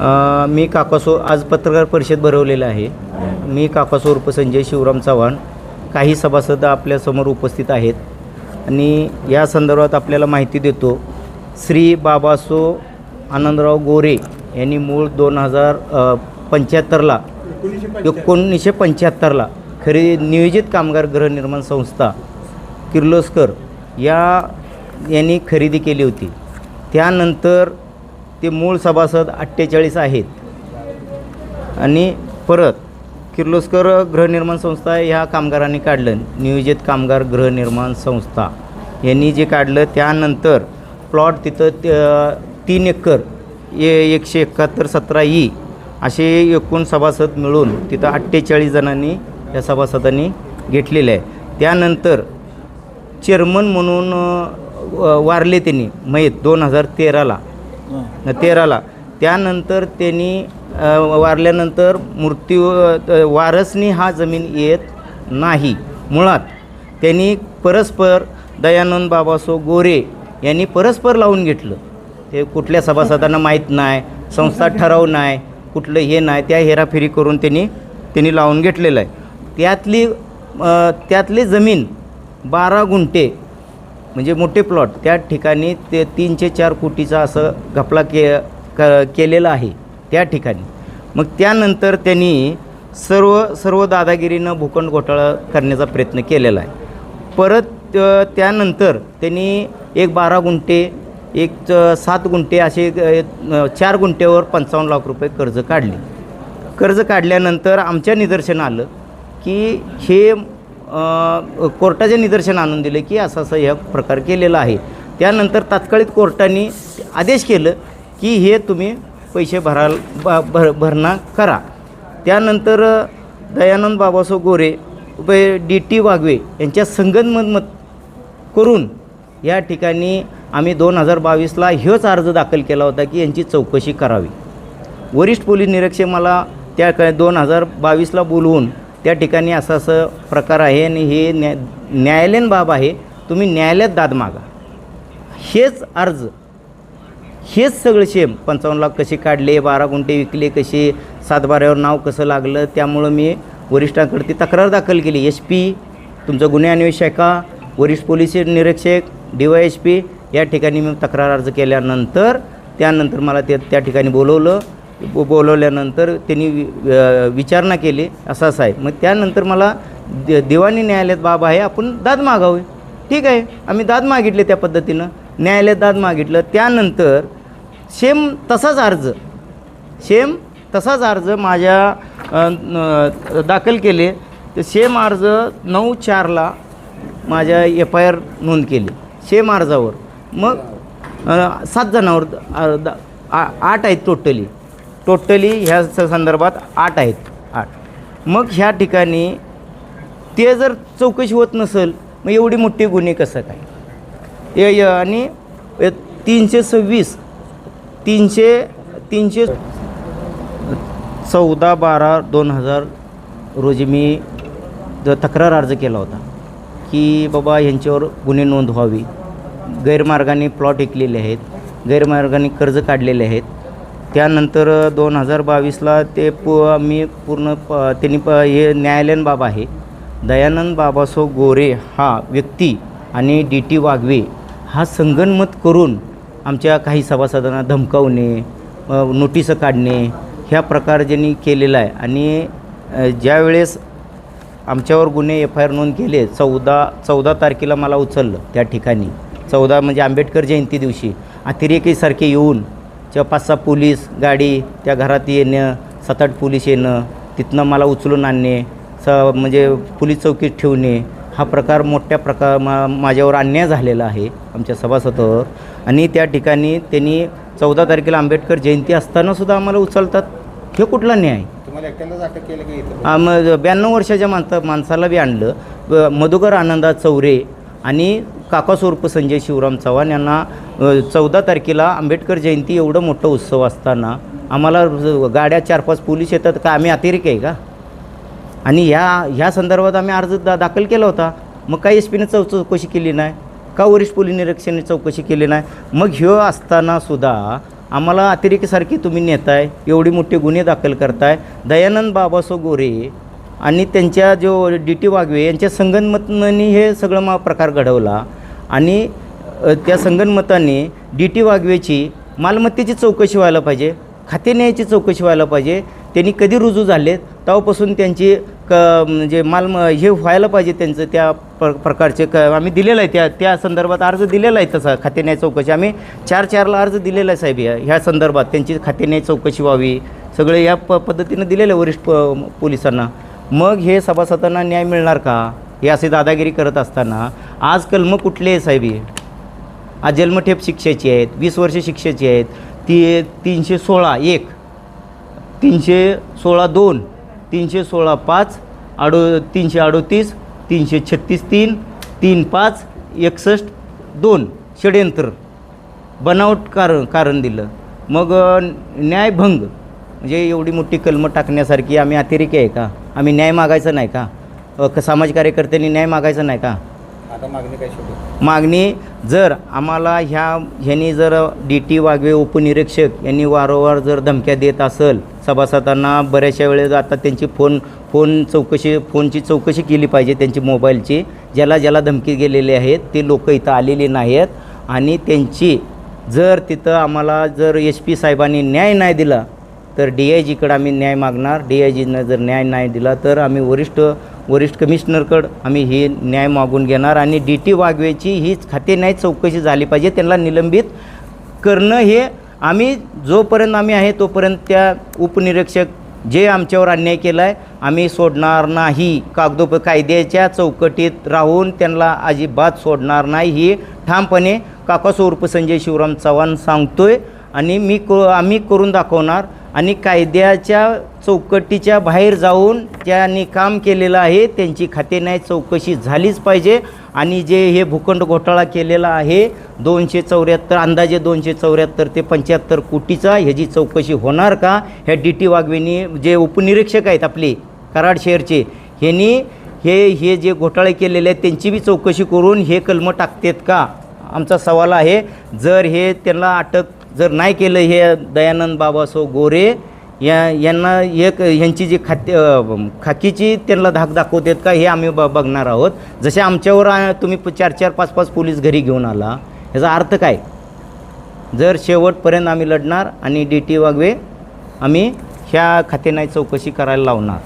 मी काकासो आज पत्रकार परिषद भरवलेलं आहे. मी काकासो उर्फ संजय शिवराम चव्हाण काही सभासद आपल्यासमोर उपस्थित आहेत. आणि या संदर्भात आपल्याला माहिती देतो श्री बाबासो आनंदराव गोरे यांनी मूळ दोन हजार पंच्याहत्तरला एकोणीसशे पंच्याहत्तरला खरी नियोजित कामगार गृहनिर्माण संस्था किर्लोस्कर या यांनी खरेदी केली होती. त्यानंतर ते मूळ सभासद अठ्ठेचाळीस आहेत. आणि परत किर्लोस्कर गृहनिर्माण संस्था ह्या कामगारांनी काढलं. नियोजित कामगार गृहनिर्माण संस्था यांनी जे काढलं त्यानंतर प्लॉट तिथं त- तीन एकर ए एकशे एकाहत्तर सतरा ई असे एकूण सभासद मिळून तिथं अठ्ठेचाळीस जणांनी या सभासदांनी घेतलेले आहे. त्यानंतर चेअरमन म्हणून वारले त्यांनी मयत दोन हजार तेराला. तेराला. त्यानंतर त्यांनी वारल्यानंतर मृत्यू वारसनी हा जमीन येत नाही. मुळात त्यांनी परस्पर दयानंद बाबासो गोरे यांनी परस्पर लावून घेतलं. ते कुठल्या सभासदांना माहीत नाही संस्था ठराव नाही कुठलं हे नाही त्या हेराफेरी करून त्यांनी त्यांनी लावून घेतलेलं आहे. त्यातली त्यातली जमीन बारा गुंठे म्हणजे मोठे प्लॉट त्या ठिकाणी ते तीनशे चार कोटीचा असं घपला के क केलेला आहे त्या ठिकाणी. मग त्यानंतर त्यांनी सर्व सर्व दादागिरीनं भूखंड घोटाळा करण्याचा प्रयत्न केलेला आहे. परत त्यानंतर त्यांनी एक बारा गुंठे एक सात गुंठे असे चार गुंठ्यावर पंचावन्न लाख रुपये कर्ज काढले. कर्ज काढल्यानंतर आमच्या निदर्शन आलं की हे कोर्टाचे निदर्शन आणून दिले की असं असं ह्या प्रकार केलेला आहे. त्यानंतर तात्काळिक कोर्टाने आदेश केलं की हे तुम्ही पैसे भराल ब- भर भरणा करा. त्यानंतर दयानंद बाबासो गोरे डी टी वाघवे यांच्या संगनमत करून या ठिकाणी आम्ही दोन हजार बावीसला ह्योच अर्ज दाखल केला होता की यांची चौकशी करावी. वरिष्ठ पोलीस निरीक्षक मला त्या दोन हजार बावीसला बोलवून त्या ठिकाणी असं असं प्रकार आहे आणि हे न्या न्यायालयीन बाब आहे. तुम्ही न्यायालयात दाद मागा. हेच अर्ज हेच सगळं शेम. पंचावन्न लाख कसे काढले बारा गुंठे विकले कसे सातबाऱ्यावर नाव कसं लागलं त्यामुळं मी वरिष्ठांकडे ती तक्रार दाखल केली. एस पी तुमचं गुन्हे अन्वेषका वरिष्ठ पोलीस निरीक्षक डी वाय एस पी या ठिकाणी मी तक्रार अर्ज केल्यानंतर त्यानंतर मला ते त्या ठिकाणी बोलवलं. बो बोलवल्यानंतर त्यांनी वि- विचारणा केली असं असं आहे मग त्यानंतर मला दि दिवाणी न्यायालयात बाब आहे आपण दाद मागावे. ठीक आहे आम्ही दाद मागितले त्या पद्धतीनं. न्यायालयात दाद मागितलं. त्यानंतर सेम तसाच अर्ज सेम तसाच अर्ज माझ्या दाखल केले. तर सेम अर्ज नऊ चारला माझ्या एफ आय आर नोंद केली सेम अर्जावर. मग सात जणांवर आ- आठ आहेत टोटली. टोटली ह्या संदर्भात आठ आहेत. आठ. मग ह्या ठिकाणी ते जर चौकशी होत नसेल मग एवढी मोठी गुन्हे कसं काय? ए य- आणि तीनशे सव्वीस तीनशे तीनशे चौदा बारा दोन हजार रोजी मी तक्रार अर्ज केला होता की बाबा यांच्यावर गुन्हे नोंद व्हावी गैरमार्गाने प्लॉट विकलेले आहेत गैरमार्गाने कर्ज काढलेले आहेत. त्यानंतर दोन हजार बावीसला ते पु मी पूर्ण प त्यांनी प हे न्यायालयीन बाब आहे. दयानंद बाबासो गोरे हा व्यक्ती आणि डी टी वाघवे हा संगनमत करून आमच्या काही सभासदांना धमकावणे नोटीसं काढणे ह्या प्रकार ज्यांनी केलेला आहे. आणि ज्यावेळेस आमच्यावर गुन्हे एफ आय आर नोंद केले चौदा चौदा तारखेला मला उचललं त्या ठिकाणी. चौदा म्हणजे आंबेडकर जयंती दिवशी. अतिरेकीसारखे येऊन च्या पाच सहा पोलीस गाडी त्या घरात येणं सात आठ पोलीस येणं तिथनं मला उचलून आणणे स म्हणजे पोलीस चौकीत ठेवणे हा प्रकार मोठ्या प्रकार मा माझ्यावर अन्याय झालेला आहे आमच्या सभासदावर. आणि त्या ठिकाणी त्यांनी चौदा तारखेला आंबेडकर जयंती असताना सुद्धा आम्हाला उचलतात. हे कुठला न्याय? मग ब्याण्णव वर्षाच्या माणसा माणसाला बी आणलं. मधुकर आनंदा चौरे आणि काकास्वरूप संजय शिवराम चव्हाण यांना चौदा तारखेला आंबेडकर जयंती एवढं मोठं उत्सव असताना आम्हाला गाड्या चार पाच पोलीस येतात का? आम्ही अतिरेक आहे का? आणि ह्या ह्या संदर्भात आम्ही अर्ज दा दाखल केला होता. मग काही एस पीने चौ चौकशी केली नाही? का वरिष्ठ पोलीस निरीक्षकांनी चौकशी केली नाही? मग ह्यो असताना सुद्धा आम्हाला अतिरेकीसारखी तुम्ही नेताय एवढी मोठे गुन्हे दाखल करताय. दयानंद बाबासो गोरे आणि त्यांच्या जो डी टी वाघवे यांच्या संगनमतनी हे सगळं मा प्रकार घडवला. आणि त्या संगणमताने डी टी वाघवेची मालमत्तेची चौकशी व्हायला पाहिजे खाते न्यायाची चौकशी व्हायला पाहिजे त्यांनी कधी रुजू झाले तेव्हापासून त्यांची क म्हणजे माल हे व्हायला पाहिजे त्यांचं त्या प्र प्रकारचे क आम्ही दिलेलं आहे त्या त्या संदर्भात अर्ज दिलेला आहे तसा खाते न्याय चौकशी. आम्ही चार चारला अर्ज दिलेला आहे साहेब या ह्या संदर्भात त्यांची खाते न्याय चौकशी व्हावी सगळे या प पद्धतीनं दिलेलं आहे वरिष्ठ प पोलिसांना. मग हे सभासदांना न्याय मिळणार का? हे असे दादागिरी करत असताना आज कलमं कुठले आहे साहेब हे? आज जन्मठेप शिक्षेची आहेत वीस वर्ष शिक्षेची आहेत ती तीनशे सोळा एक तीनशे सोळा दोन तीनशे सोळा पाच अडो तीनशे अडोतीस तीनशे छत्तीस तीन तीन पाच एकसष्ट दोन षडयंत्र. बनावट कारण कारण दिलं. मग न्यायभंग म्हणजे एवढी मोठी कलमं टाकण्यासारखी आम्ही अतिरेकी आहे का? आम्ही न्याय मागायचा नाही का? समाज कार्यकर्त्यांनी न्याय मागायचा नाही का? आता मागणी काय शेवटी? मागणी जर आम्हाला ह्या ह्यांनी जर डी टी वाघवे उपनिरीक्षक यांनी वारंवार जर धमक्या देत असेल सभासदांना बऱ्याचशा वेळेस आता त्यांची फोन फोन चौकशी फोनची चौकशी केली पाहिजे त्यांची मोबाईलची ज्याला ज्याला धमकी गेलेले आहेत ते लोक इथं आलेले नाहीत आणि त्यांची जर तिथं आम्हाला जर एस पी साहेबांनी न्याय नाही दिला तर डी आय जीकडं आम्ही न्याय मागणार. डी आय जीनं जर न्याय नाही दिला तर आम्ही वरिष्ठ वरिष्ठ कमिशनरकडं आम्ही हे न्याय मागून घेणार आणि डी टी वाघवेची ही खाते न्याय चौकशी झाली पाहिजे त्यांना निलंबित करणं हे आम्ही जोपर्यंत आम्ही आहे तोपर्यंत त्या उपनिरीक्षक जे आमच्यावर अन्याय केला आहे आम्ही सोडणार नाही. कागदोप कायद्याच्या चौकटीत राहून त्यांना अजिबात सोडणार नाही. ही ठामपणे काकासो उर्फ संजय शिवराम चव्हाण सांगतोय आणि मी क आम्ही करून दाखवणार. आणि कायद्याच्या चौकटीच्या बाहेर जाऊन ज्यांनी काम केलेलं आहे त्यांची खाते नाही चौकशी झालीच पाहिजे. आणि जे हे भूखंड घोटाळा केलेला आहे दोनशे चौऱ्याहत्तर अंदाजे दोनशे चौऱ्याहत्तर ते पंच्याहत्तर कोटीचा ह्याची चौकशी होणार का? ह्या डी टी वाघवेनी जे उपनिरीक्षक आहेत आपले कराड शहरचे ह्यांनी हे हे जे घोटाळे केलेले आहेत त्यांची बी चौकशी करून हे कलमं टाकतेत का? आमचा सवाल आहे जर हे त्यांना अटक जर नाही केलं हे दयानंद बाबासो गोरे या यांना एक यांची जी खाते खाकीची त्यांना धाक दाखवतात का हे आम्ही ब बघणार आहोत. जसे आमच्यावर तुम्ही प- चार चार पाच पाच पोलीस घरी घेऊन आला याचा अर्थ काय? जर शेवटपर्यंत आम्ही लढणार आणि डी टी वागवे आम्ही ह्या खाते नाही चौकशी करायला लावणार.